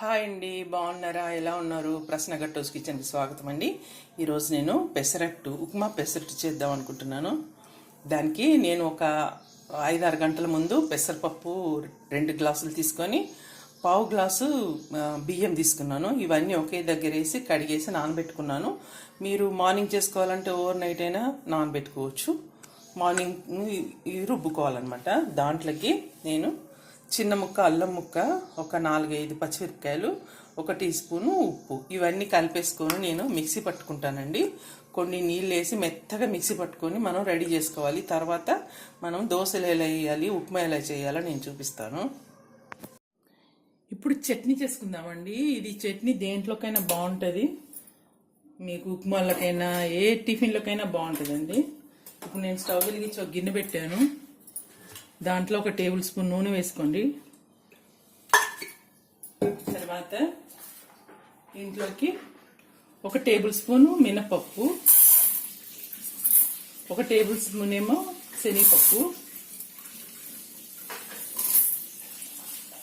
Hi అండి బాగున్నారా? ఎలా ఉన్నారు? ప్రశ్న గట్టోస్ కిచెన్కి స్వాగతం అండి. ఈరోజు నేను పెసరట్టు ఉప్మా పెసరట్టు చేద్దాం అనుకుంటున్నాను. దానికి నేను ఒక ఐదారు గంటల ముందు పెసరపప్పు రెండు గ్లాసులు తీసుకొని పావు గ్లాసు బియ్యం తీసుకున్నాను. ఇవన్నీ ఒకే దగ్గర వేసి కడిగేసి నానబెట్టుకున్నాను. మీరు మార్నింగ్ చేసుకోవాలంటే ఓవర్ నైట్ అయినా నానబెట్టుకోవచ్చు. మార్నింగ్ రుబ్బుకోవాలన్నమాట. దాంట్లోకి నేను చిన్న ముక్క అల్లం ముక్క ఒక నాలుగైదు పచ్చిమిరపకాయలు ఒక టీ స్పూను ఉప్పు. ఇవన్నీ కలిపేసుకొని నేను మిక్సీ పట్టుకుంటానండి. కొన్ని నీళ్ళు వేసి మెత్తగా మిక్సీ పట్టుకొని మనం రెడీ చేసుకోవాలి. తర్వాత మనం దోశలు ఎలా వేయాలి ఉప్మా ఎలా చేయాలో నేను చూపిస్తాను. ఇప్పుడు చట్నీ చేసుకుందామండి. ఇది చట్నీ దేంట్లోకైనా బాగుంటుంది. మీకు ఉప్మాలకైనా ఏ టిఫిన్లకైనా బాగుంటుందండి. ఇప్పుడు నేను స్టవ్ వెలిగించి ఒక గిన్నె పెట్టాను. దాంట్లో ఒక టేబుల్ స్పూన్ నూనె వేసుకోండి. తర్వాత దీంట్లోకి ఒక టేబుల్ స్పూను మినపప్పు ఒక టేబుల్ స్పూన్ ఏమో శనగపప్పు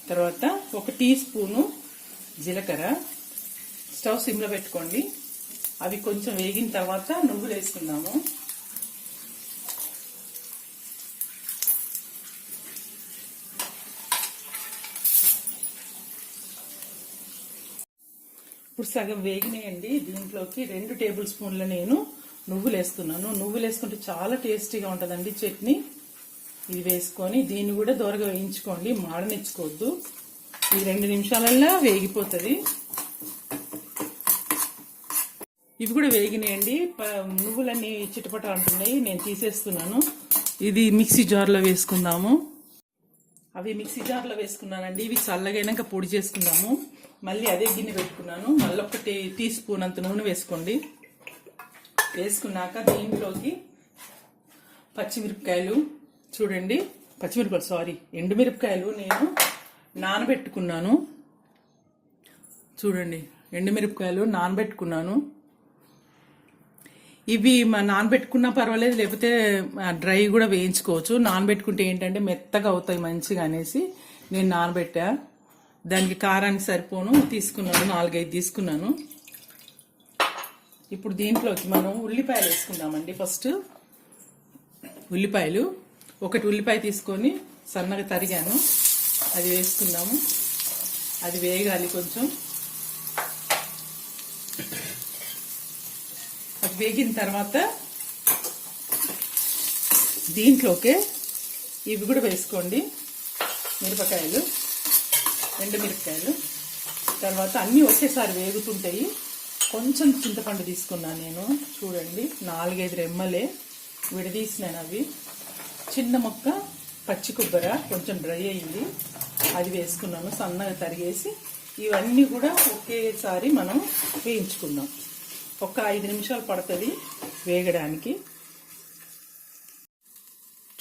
తర్వాత ఒక టీ స్పూను జీలకర్ర. స్టవ్ సిమ్లో పెట్టుకోండి. అవి కొంచెం వేగిన తర్వాత నువ్వులు వేసుకుందాము. ఇప్పుడు సగం వేగినాయండి. దీంట్లోకి రెండు టేబుల్ స్పూన్ల నేను నువ్వులు వేస్తున్నాను. నువ్వులు వేసుకుంటే చాలా టేస్టీగా ఉంటుందండి చట్నీ. ఇది వేసుకొని దీన్ని కూడా దూరగా వేయించుకోండి. మాడనిచ్చుకోవద్దు. ఈ రెండు నిమిషాలల్లా వేగిపోతుంది. ఇవి కూడా వేగినాయండి. ప- నువ్వులన్నీ చిటపట అంటున్నాయి. నేను తీసేస్తున్నాను. ఇది మిక్సీ జార్లో వేసుకుందాము. అవి మిక్సీ జార్లో వేసుకున్నానండి. ఇవి చల్లగైనాక పొడి చేసుకుందాము. మళ్ళీ అదే గిన్నె పెట్టుకున్నాను. మళ్ళీ ఒక టీ టీ స్పూన్ అంత నూనె వేసుకోండి. వేసుకున్నాక దీంట్లోకి పచ్చిమిరపకాయలు చూడండి. పచ్చిమిరపకాయలు సారీ ఎండుమిరపకాయలు నేను నానబెట్టుకున్నాను. చూడండి ఎండుమిరపకాయలు నానబెట్టుకున్నాను. ఇవి మా నానబెట్టుకున్నా పర్వాలేదు లేకపోతే డ్రై కూడా వేయించుకోవచ్చు. నానబెట్టుకుంటే ఏంటంటే మెత్తగా అవుతాయి మంచిగా అనేసి నేను నానబెట్టా. దానికి కారానికి సరిపోను తీసుకున్నాను నాలుగైదు తీసుకున్నాను. ఇప్పుడు దీంట్లోకి మనం ఉల్లిపాయలు వేసుకుందామండి ఫస్ట్. ఉల్లిపాయలు ఒకటి ఉల్లిపాయ తీసుకొని సన్నగా తరిగాను. అది వేసుకుందాము. అది వేగాలి కొంచెం. అది వేగిన తర్వాత దీంట్లోకే ఇవి కూడా వేసుకోండి మిరపకాయలు. ఎండు మిరపకాయలు తర్వాత అన్నీ ఒకేసారి వేగుతుంటాయి. కొంచెం చింతపండు తీసుకున్నాను నేను. చూడండి నాలుగైదు రెమ్మలే విడదీసినాను అవి. చిన్న మొక్క పచ్చి కొబ్బర కొంచెం డ్రై అయింది. అది వేసుకున్నాను సన్నగా తరిగేసి. ఇవన్నీ కూడా ఒకేసారి మనం వేయించుకుందాం. ఒక ఐదు నిమిషాలు పడుతుంది వేగడానికి.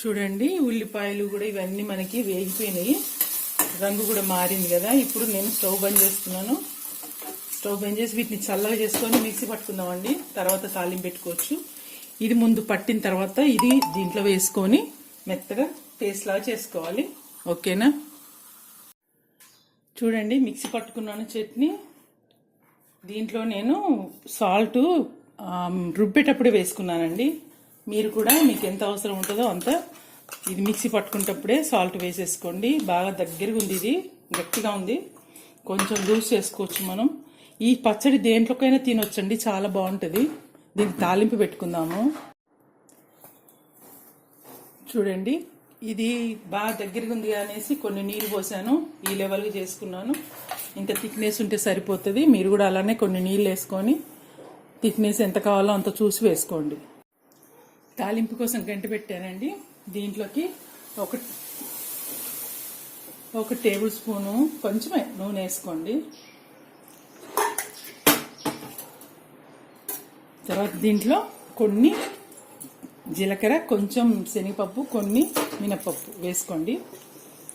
చూడండి ఉల్లిపాయలు కూడా ఇవన్నీ మనకి వేగిపోయినాయి. రంగు కూడా మారింది కదా. ఇప్పుడు నేను స్టవ్ బంద్ చేస్తున్నాను. స్టవ్ బంద్ చేసి వీటిని చల్లగా చేసుకొని మిక్సీ పట్టుకుందామండి. తర్వాత తాలింపు పెట్టుకోవచ్చు. ఇది ముందు పట్టిన తర్వాత ఇది దీంట్లో వేసుకొని మెత్తగా పేస్ట్ లాగా చేసుకోవాలి. ఓకేనా? చూడండి మిక్సీ పట్టుకున్నాను చట్నీ. దీంట్లో నేను సాల్ట్ రుబ్బేటప్పుడు వేసుకున్నానండి. మీరు కూడా మీకు ఎంత అవసరం ఉంటుందో అంత ఇది మిక్సీ పట్టుకునేటప్పుడే సాల్ట్ వేసేసుకోండి. బాగా దగ్గరగా ఉంది ఇది. గట్టిగా ఉంది. కొంచెం లూజ్ చేసుకోవచ్చు మనం. ఈ పచ్చడి దేంట్లోకైనా తినొచ్చండి. చాలా బాగుంటుంది. దీనికి తాలింపు పెట్టుకుందాము. చూడండి. ఇది బాగా దగ్గరగా ఉంది అనేసి కొన్ని నీళ్ళు పోసాను. ఈ లెవెల్గా చేసుకున్నాను. ఇంకా థిక్నెస్ ఉంటే సరిపోతుంది. మీరు కూడా అలానే కొన్ని నీళ్ళు వేసుకొని థిక్నెస్ ఎంత కావాలో అంత చూసి వేసుకోండి. తాలింపు కోసం గంట పెట్టానండి. దీంట్లోకి ఒక ఒక టేబుల్ స్పూను కొంచెమే నూనె వేసుకోండి. తర్వాత దీంట్లో కొన్ని జీలకర్ర కొంచెం శనగపప్పు కొన్ని మినపప్పు వేసుకోండి.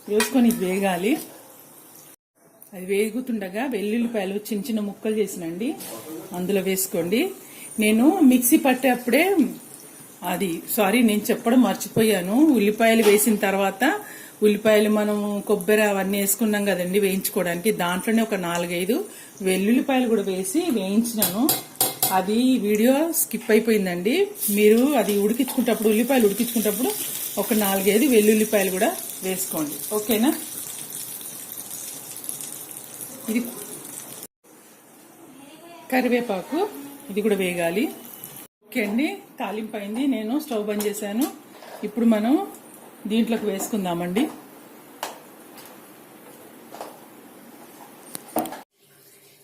వేసుకొని వేగాలి. అది వేగుతుండగా వెల్లుల్లిపాయలు చిన్న చిన్న ముక్కలు చేసినండి. అందులో వేసుకోండి. నేను మిక్సీ పట్టేప్పుడే అది సారీ నేను చెప్పడం మర్చిపోయాను. ఉల్లిపాయలు వేసిన తర్వాత ఉల్లిపాయలు మనం కొబ్బరి అవన్నీ వేసుకున్నాం కదండి వేయించుకోవడానికి. దాంట్లోనే ఒక నాలుగైదు వెల్లుల్లిపాయలు కూడా వేసి వేయించినాను. అది వీడియో స్కిప్ అయిపోయిందండి. మీరు అది ఉడికించుకుంటప్పుడు ఉల్లిపాయలు ఉడికించుకుంటప్పుడు ఒక నాలుగైదు వెల్లుల్లిపాయలు కూడా వేసుకోండి. ఓకేనా? ఇది కరివేపాకు ఇది కూడా వేగాలి. ఓకే అండి తాలింపు అయింది నేను స్టవ్ బంద్ చేశాను. ఇప్పుడు మనం దీంట్లోకి వేసుకుందామండి.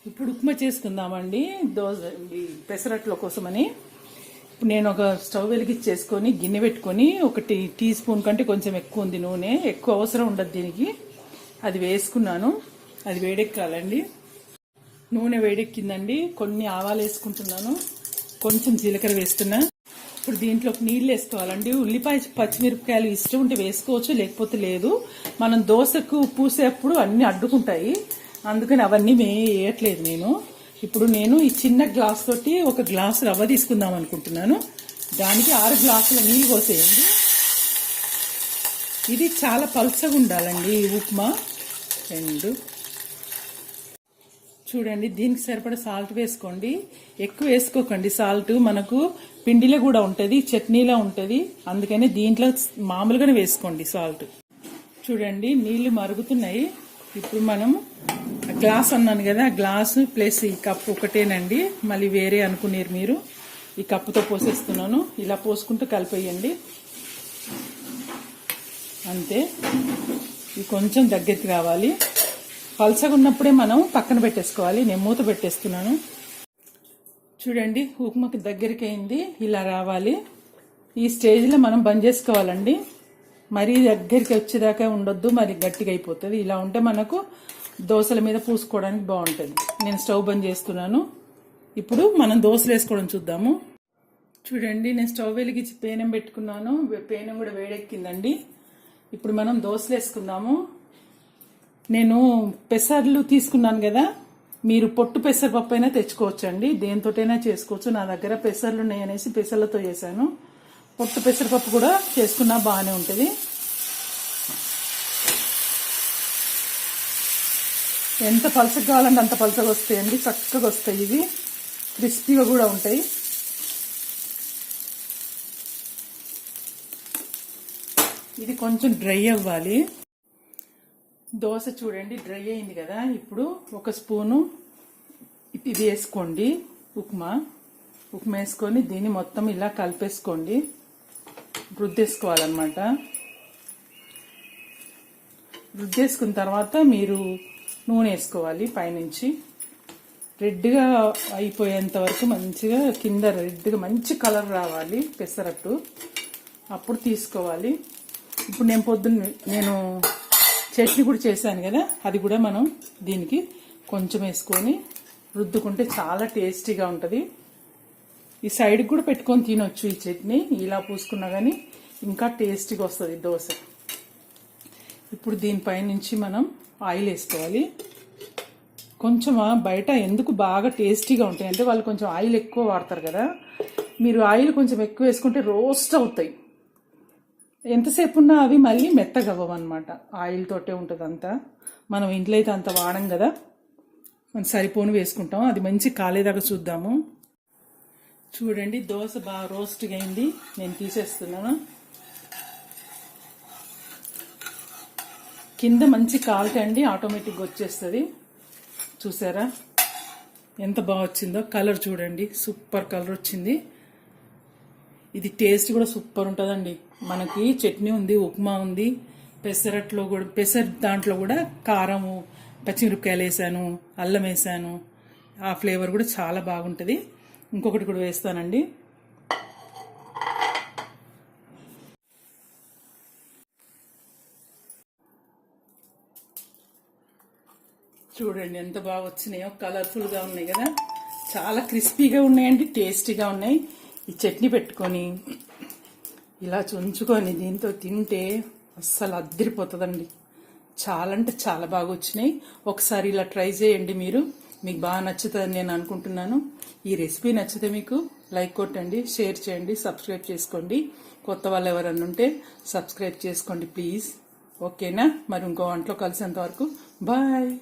ఇప్పుడు ఉప్మా చేసుకుందామండి దోశ పెసరట్ల కోసమని. ఇప్పుడు నేను ఒక స్టవ్ వెలిగించేసుకొని గిన్నె పెట్టుకొని ఒకటి టీ స్పూన్ కంటే కొంచెం ఎక్కువ ఉంది నూనె. ఎక్కువ అవసరం ఉండదు దీనికి. అది వేసుకున్నాను. అది వేడెక్కాలండి. నూనె వేడెక్కిందండి. కొన్ని ఆవాలు వేసుకుంటున్నాను. కొంచెం జీలకర్ర వేస్తున్నా. ఇప్పుడు దీంట్లోకి నీళ్ళు వేసుకోవాలండి. ఉల్లిపాయ పచ్చిమిరపకాయలు ఇష్టం ఉంటే వేసుకోవచ్చు లేకపోతే లేదు. మనం దోశకు పూసేప్పుడు అన్ని అడ్డుకుంటాయి. అందుకని అవన్నీ మే వేయట్లేదు నేను. ఇప్పుడు నేను ఈ చిన్న గ్లాస్ తోటి ఒక గ్లాస్ రవ్వ తీసుకుందాం అనుకుంటున్నాను. దానికి ఆరు గ్లాసుల నీళ్ళు పోసేయండి. ఇది చాలా పల్చగా ఉండాలండి ఉప్మా. రెండు చూడండి దీనికి సరిపడా సాల్ట్ వేసుకోండి. ఎక్కువ వేసుకోకండి సాల్ట్. మనకు పిండిలో కూడా ఉంటుంది చట్నీలో ఉంటుంది. అందుకని దీంట్లో మామూలుగానే వేసుకోండి సాల్ట్. చూడండి నీళ్ళు మరుగుతున్నాయి. ఇప్పుడు మనం గ్లాస్ అన్నాను కదా గ్లాసు ప్లస్ ఈ కప్పు ఒకటేనండి. మళ్ళీ వేరే అనుకునేరు మీరు. ఈ కప్పుతో పోసేస్తున్నాను. ఇలా పోసుకుంటూ కలిపేయండి. అంతే. ఇది కొంచెం దగ్గరికి రావాలి. పలసగా ఉన్నప్పుడే మనం పక్కన పెట్టేసుకోవాలి. నేను మూత పెట్టేస్తున్నాను. చూడండి ఉప్మకి దగ్గరికి అయింది ఇలా రావాలి. ఈ స్టేజ్లో మనం బంద్ చేసుకోవాలండి. మరీ దగ్గరికి వచ్చేదాకా ఉండొద్దు. మరి గట్టిగా అయిపోతుంది. ఇలా ఉంటే మనకు దోశల మీద పూసుకోవడానికి బాగుంటుంది. నేను స్టవ్ బంద్ చేస్తున్నాను. ఇప్పుడు మనం దోశలు వేసుకోవడం చూద్దాము. చూడండి నేను స్టవ్ వెలిగించి పేనం పెట్టుకున్నాను. పేనం కూడా వేడెక్కిందండి. ఇప్పుడు మనం దోశలు వేసుకుందాము. నేను పెసర్లు తీసుకున్నాను కదా మీరు పొట్టు పెసరపప్పు అయినా తెచ్చుకోవచ్చండి. దేనితోటైనా చేసుకోవచ్చు. నా దగ్గర పెసర్లు ఉన్నాయనేసి పెసర్లతో చేశాను. పొట్టు పెసరపప్పు కూడా చేసుకున్నా బాగానే ఉంటుంది. ఎంత పలసగా కావాలంటే అంత పలసగా వస్తాయండి. చక్కగా వస్తాయి ఇవి. క్రిస్పీగా కూడా ఉంటాయి. ఇది కొంచెం డ్రై అవ్వాలి. దోశ చూడండి డ్రై అయింది కదా. ఇప్పుడు ఒక స్పూను ఇది వేసుకోండి ఉప్మా. ఉప్మా వేసుకొని దీన్ని మొత్తం ఇలా కలిపేసుకోండి. రుద్దేసుకోవాలన్నమాట. రుద్దేసుకున్న తర్వాత మీరు నూనె వేసుకోవాలి పైనుంచి. రెడ్గా అయిపోయేంత వరకు మంచిగా కింద రెడ్గా మంచి కలర్ రావాలి పెసరట్టు. అప్పుడు తీసుకోవాలి. ఇప్పుడు నేను పొద్దున్న నేను చట్నీ కూడా చేశాను కదా. అది కూడా మనం దీనికి కొంచెం వేసుకొని రుద్దుకుంటే చాలా టేస్టీగా ఉంటుంది. ఈ సైడ్కి కూడా పెట్టుకొని తినొచ్చు ఈ చట్నీ. ఇలా పూసుకున్నా కానీ ఇంకా టేస్టీగా వస్తుంది దోశ. ఇప్పుడు దీనిపై నుంచి మనం ఆయిల్ వేసుకోవాలి. కొంచెం బయట ఎందుకు బాగా టేస్టీగా ఉంటాయి అంటే వాళ్ళు కొంచెం ఆయిల్ ఎక్కువ వాడతారు కదా. మీరు ఆయిల్ కొంచెం ఎక్కువ వేసుకుంటే రోస్ట్ అవుతాయి. ఎంతసేపు ఉన్నా అవి మళ్ళీ మెత్తగా అవ్వవు అనమాట ఆయిల్ తోటే ఉంటుంది అంతా మనం ఇంట్లో అయితే అంత వాడం కదా. మనం సరిపోను వేసుకుంటాం. అది మంచి కాలేదాకా చూద్దాము. చూడండి దోశ బాగా రోస్ట్గా అయింది నేను తీసేస్తున్నాను. కింద మంచి కాలితే అండి ఆటోమేటిక్గా వచ్చేస్తుంది. చూసారా? ఎంత బాగా వచ్చిందో. కలర్ చూడండి. సూపర్ కలర్ వచ్చింది. ఇది టేస్ట్ కూడా సూపర్ ఉంటుందండి. మనకి చట్నీ ఉంది ఉప్మా ఉంది పెసరట్లో కూడా పెసర దాంట్లో కూడా కారము పచ్చిమిరపకాయలు వేసాను అల్లం వేసాను. ఆ ఫ్లేవర్ కూడా చాలా బాగుంటుంది. ఇంకొకటి కూడా వేస్తానండి. చూడండి ఎంత బాగా వచ్చినాయో కలర్ఫుల్గా ఉన్నాయి కదా. చాలా క్రిస్పీగా ఉన్నాయండి టేస్టీగా ఉన్నాయి. ఈ చట్నీ పెట్టుకొని ఇలా చుంచుకొని దీంతో తింటే అస్సలు అద్దరిపోతుందండి. చాలా అంటే చాలా బాగా వచ్చినాయి. ఒకసారి ఇలా ట్రై చేయండి మీరు. మీకు బాగా నచ్చుతుందని నేను అనుకుంటున్నాను. ఈ రెసిపీ నచ్చితే మీకు లైక్ కొట్టండి షేర్ చేయండి సబ్స్క్రైబ్ చేసుకోండి. కొత్త వాళ్ళు ఎవరన్నా ఉంటే సబ్స్క్రైబ్ చేసుకోండి ప్లీజ్. ఓకేనా? మరి ఇంకో వంటలో కలిసేంత వరకు. బాయ్!